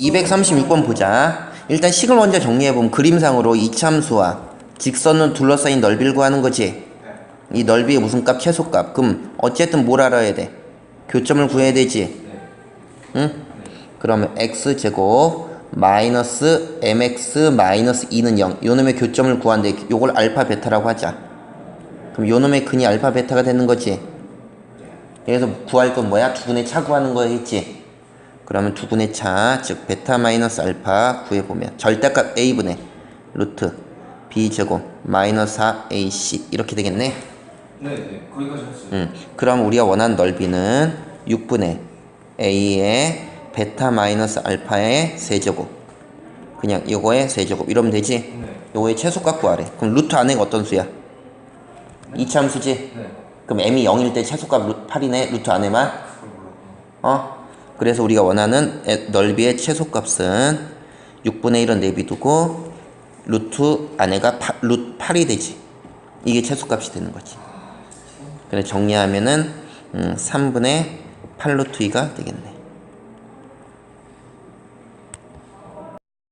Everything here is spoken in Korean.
236번 보자. 일단 식을 먼저 정리해보면 그림상으로 이참수와 직선은 둘러싸인 넓이를 구하는 거지. 이 넓이의 무슨 값? 최소값. 그럼 어쨌든 뭘 알아야 돼? 교점을 구해야 되지. 응? 그러면 x제곱 마이너스 mx 마이너스 2는 0. 요 놈의 교점을 구한데 요걸 알파 베타라고 하자. 그럼 요 놈의 근이 알파 베타가 되는 거지. 그래서 구할 건 뭐야? 두분의 차 구하는 거겠지. 그러면 두분의 차, 즉 베타 마이너스 알파 구해보면 절대값 a분의 루트 b제곱 마이너스 4ac 이렇게 되겠네. 네, 네. 거기까지 했어요. 음, 그럼 우리가 원하는 넓이는 6분의 a의 베타 마이너스 알파의 세제곱 그냥 이거의 세제곱 이러면 되지? 네. 요거의 최소값 구하래. 그럼 루트 안에가 어떤 수야? 이차함수지? 네. 그럼 m이 0일 때 최소값 루, 8이네 루트 안에만? 어? 그래서 우리가 원하는 에- 넓이의 최소값은 6분의 1은 내비두고 루트 안에가 8, 루트 8이 되지. 이게 최소값이 되는 거지. 그래 정리하면은 음, 3분의 8 루트 2가 되겠네